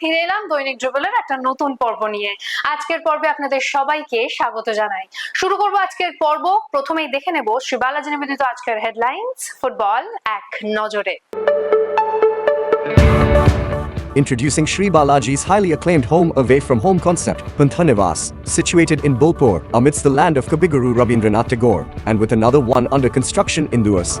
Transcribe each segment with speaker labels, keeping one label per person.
Speaker 1: ফিরে এলাম দৈনিক ড্রিবলের একটা নতুন পর্ব নিয়ে আজকের পর্বে আপনাদের সবাইকে স্বাগত জানাই শুরু করব আজকের পর্ব প্রথমেই দেখে নেব শ্রী বালাজি নিবেদিত আজকের হেডলাইন্স ফুটবল এক নজরে
Speaker 2: Introducing Sri Balaji's highly acclaimed home away from home concept, Panthanivas, situated in Bolpur, amidst the land of Kabiguru Rabindranath Tagore, and with another one under construction in Duas.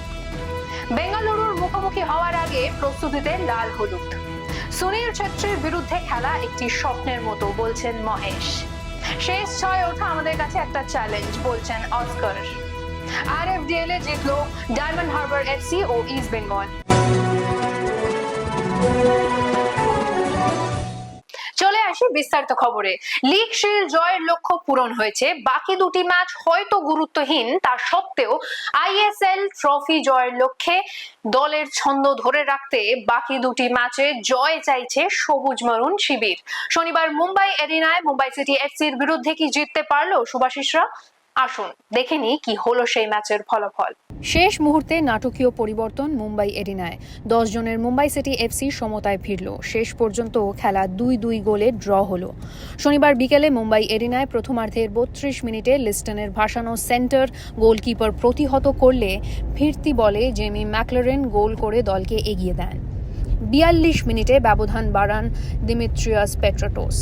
Speaker 1: বেঙ্গালুরুর মুখোমুখি হওয়ার আগে প্রস্তুতিতে লাল হলুদ। সুনীল ছেত্রীর বিরুদ্ধে খেলা একটি স্বপ্নের মতো, বলছেন মহেশ। শেষ ছয় ওঠা আমাদের কাছে একটা চ্যালেঞ্জ বলছেন অস্কার। আর এফ ডিএল এ জিতলো ডায়মন্ড হারবার এফসি ও ইস্ট বেঙ্গল। আসি বিস্তারিত খবরে। লিগ শিল জয়ের লক্ষ্য পূরণ হয়েছে। বাকি দুটি ম্যাচ হয়তো গুরুত্বহীন তা সত্ত্বেও আইএসএল ট্রফি জয়ের লক্ষ্যে দলের ছন্দ ধরে রাখতে বাকি দুটি ম্যাচে জয় চাইছে সবুজ মরুণ শিবির। শনিবার মুম্বাই এরিনায় মুম্বাই সিটি এফসির বিরুদ্ধে কি জিততে পারল সুভাশিসরা আসুন, দেখে নিই কি হলো সেই ম্যাচের ফলাফল। শেষ মুহূর্তে নাটকীয় পরিবর্তন মুম্বাই এরিনায় দশ জনের মুম্বাই সিটি এফসি সমতায় ফিরল। শেষ পর্যন্ত খেলা দুই দুই গোলে ড্র হলো। শনিবার বিকেলে মুম্বাই এরিনায় প্রথমার্ধের বত্রিশ মিনিটে লিস্টনের ভাসানো সেন্টার গোলকিপার প্রতিহত করলে ফিরতি বলে জেমি ম্যাকলারেন গোল করে দলকে এগিয়ে দেন। বিয়াল্লিশ মিনিটে ব্যবধান বাড়ান দিমিত্রিয়াস পেট্রাটোস।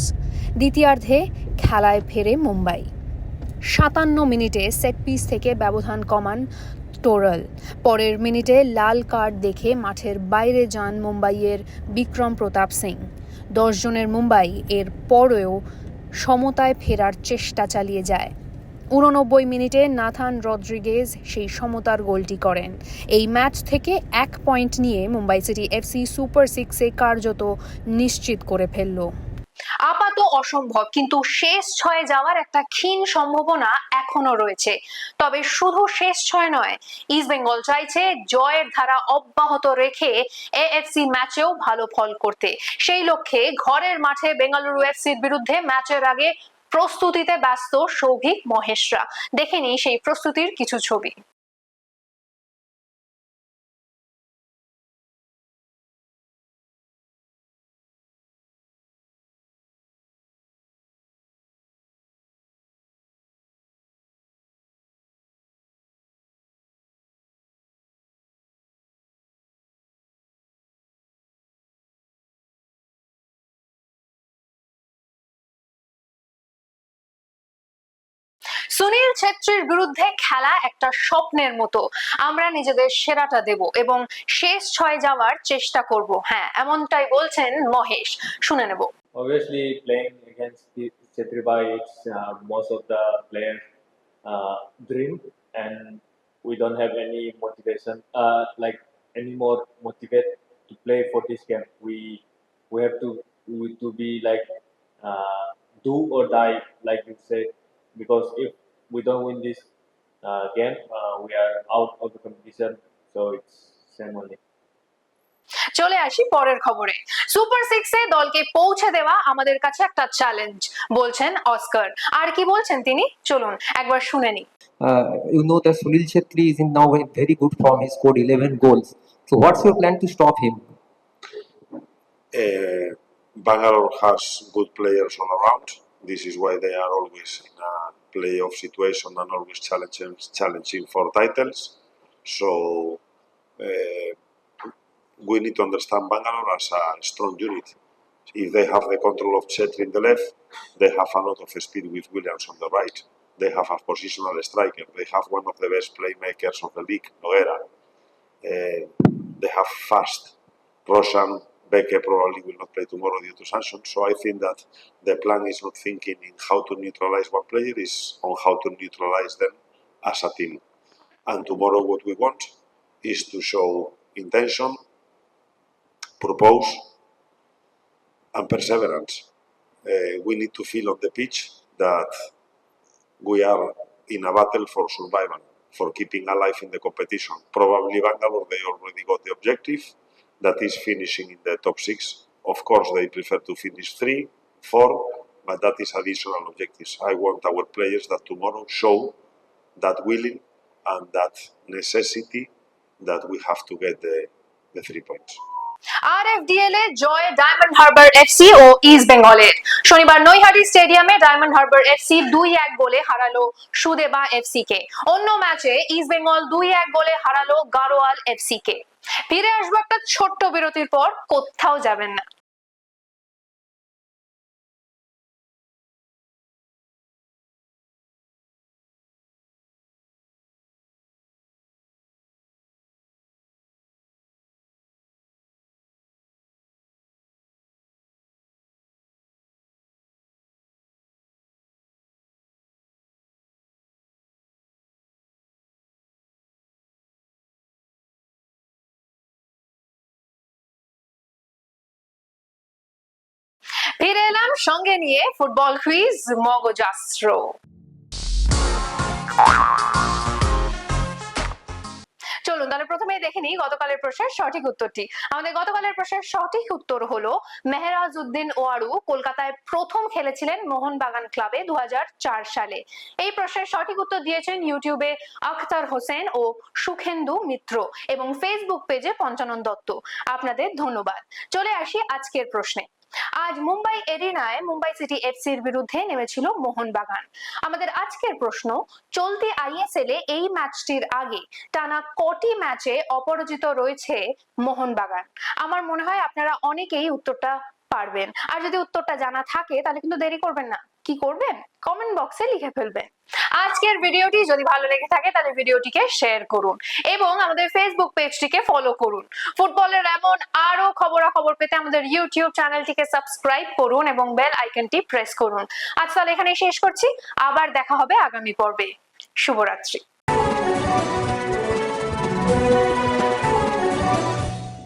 Speaker 1: দ্বিতীয়ার্ধে খেলায় ফেরে মুম্বাই। সাতান্ন মিনিটে সেট পিস থেকে ব্যবধান কমান টোরাল পরের মিনিটে লাল কার্ড দেখে মাঠের বাইরে যান মুম্বাইয়ের বিক্রম প্রতাপ সিং। দশজনের মুম্বাই এর পরেও সমতায় ফেরার চেষ্টা চালিয়ে যায়। উননব্বই মিনিটে নাথান রদ্রিগেজ সেই সমতার গোলটি করেন। এই ম্যাচ থেকে এক পয়েন্ট নিয়ে মুম্বাই সিটি এফসি সুপার সিক্সে কার্যত নিশ্চিত করে ফেলল। আপাত অসম্ভব, কিন্তু শেষ ছয়ে যাওয়ার একটা ক্ষীণ সম্ভাবনা এখনও রয়েছে। তবে শুধু শেষ ছয় নয় ইস্ট বেঙ্গল চাইছে জয়ের ধারা অব্যাহত রেখে এএফসি ম্যাচেও ভালো ফল করতে। সেই লক্ষ্যে ঘরের মাঠে বেঙ্গালুরু এফসির বিরুদ্ধে ম্যাচের আগে প্রস্তুতিতে ব্যস্ত সৌভিক মহেশরা। দেখে নিই সেই প্রস্তুতির কিছু ছবি। সুনীল ছেত্রীর বিরুদ্ধে খেলা একটা স্বপ্নের মতো আমরা নিজেদের সেরাটা দেব এবং শেষ ছয় যাওয়ার চেষ্টা করব হ্যাঁ এমনটাই বলছেন মহেশ শুনে নেব
Speaker 3: Obviously, playing against the Chetribai, it's uh, most of the players' uh, dream, and we don't have any motivation, uh, like any more motivate to play for this game. We we have to we, to be like uh, do or die, like you said, because if we don't win this uh, game, uh, we are out of the competition. So it's same only.
Speaker 1: চলে আসি পরের খবরে super সিক্সে দলকে পৌঁছে দেওয়া আমাদের কাছে একটা চ্যালেঞ্জ বলছেন অস্কার আর কি বলছেন তিনি চলুন একবার শুনে
Speaker 4: uh, you know that Sunil Chetri is in now in very good form. He scored 11 goals. So what's your plan to stop him?
Speaker 5: Uh, Bangalore has good players all around. This is why they are always in a playoff situation and always challenging, challenging for titles. So uh, we need to understand Bangalore as a strong unit. If they have the control of Chetri in the left, they have a lot of speed with Williams on the right. They have a positional striker. They have one of the best playmakers of the league, Noguera. Uh, they have fast. Roshan Beke probably will not play tomorrow due to sanctions. So I think that the plan is not thinking in how to neutralize one player, is on how to neutralize them as a team. And tomorrow what we want is to show intention, propose, and perseverance. Uh, we need to feel on the pitch that we are in a battle for survival, for keeping alive in the competition. Probably Bangalore, they already got the objective, that is finishing in the top six. Of course, they prefer to finish three, four, but that is additional objectives. I want our players that tomorrow show that willing and that necessity that we have to get the, the three points.
Speaker 1: R F DL এ জয় diamond Harbour FC ও east বেঙ্গলের শনিবার নৈহাটি স্টেডিয়ামে diamond Harbour FC দুই এক গোলে হারালো সুদেবা FC কে। অন্য ম্যাচে ইস্ট বেঙ্গল দুই এক গোলে হারালো গারোয়াল এফসি কে। ফিরে আসব একটা ছোট্ট বিরতির পর, কোথাও যাবেন না। এলাম সঙ্গে নিয়ে ফুটবল ক্রিজ মগজাস্ত্র। চলুন তাহলে প্রথমে দেখে নিই গতকালের প্রশ্নের সঠিক উত্তরটি। আমাদের গতকালের প্রশ্নের সঠিক উত্তর হলো মেহরাজ উদ্দিন ওয়ারু কলকাতায় প্রথম খেলেছিলেন মোহনবাগান ক্লাবে দু হাজার চার সালে। এই প্রশ্নের সঠিক উত্তর দিয়েছেন ইউটিউবে আখতার হোসেন ও সুখেন্দু মিত্র এবং ফেসবুক পেজে পঞ্চানন দত্ত। আপনাদের ধন্যবাদ। চলে আসি আজকের প্রশ্নে। আজ মুম্বাই এরিনায় মুম্বাই সিটি এফসির বিরুদ্ধে নেমেছিল মোহনবাগান। আমাদের আজকের প্রশ্ন, চলতি আইএসএল এ এই ম্যাচটির আগে টানা কটি ম্যাচে অপরাজিত রয়েছে মোহনবাগান? আমার মনে হয় আপনারা অনেকেই উত্তরটা পারবেন। আর যদি উত্তরটা জানা থাকে, তাহলে কিন্তু দেরি করবেন না। কি করবেন? কমেন্ট বক্সে লিখে ফেলবেন। আজকের ভিডিওটি যদি ভালো লেগে থাকে, তাহলে ভিডিওটিকে শেয়ার করুন এবং আমাদের ফেসবুক পেজটিকে ফলো করুন। ফুটবলের এমন খবর পেতে আমাদের ইউটিউব চ্যানেলটিকে সাবস্ক্রাইব করুন এবং বেল আইকনটি প্রেস করুন। আজ তাহলে এখানেই শেষ করছি। আবার দেখা হবে আগামী পর্বে। শুভরাত্রি।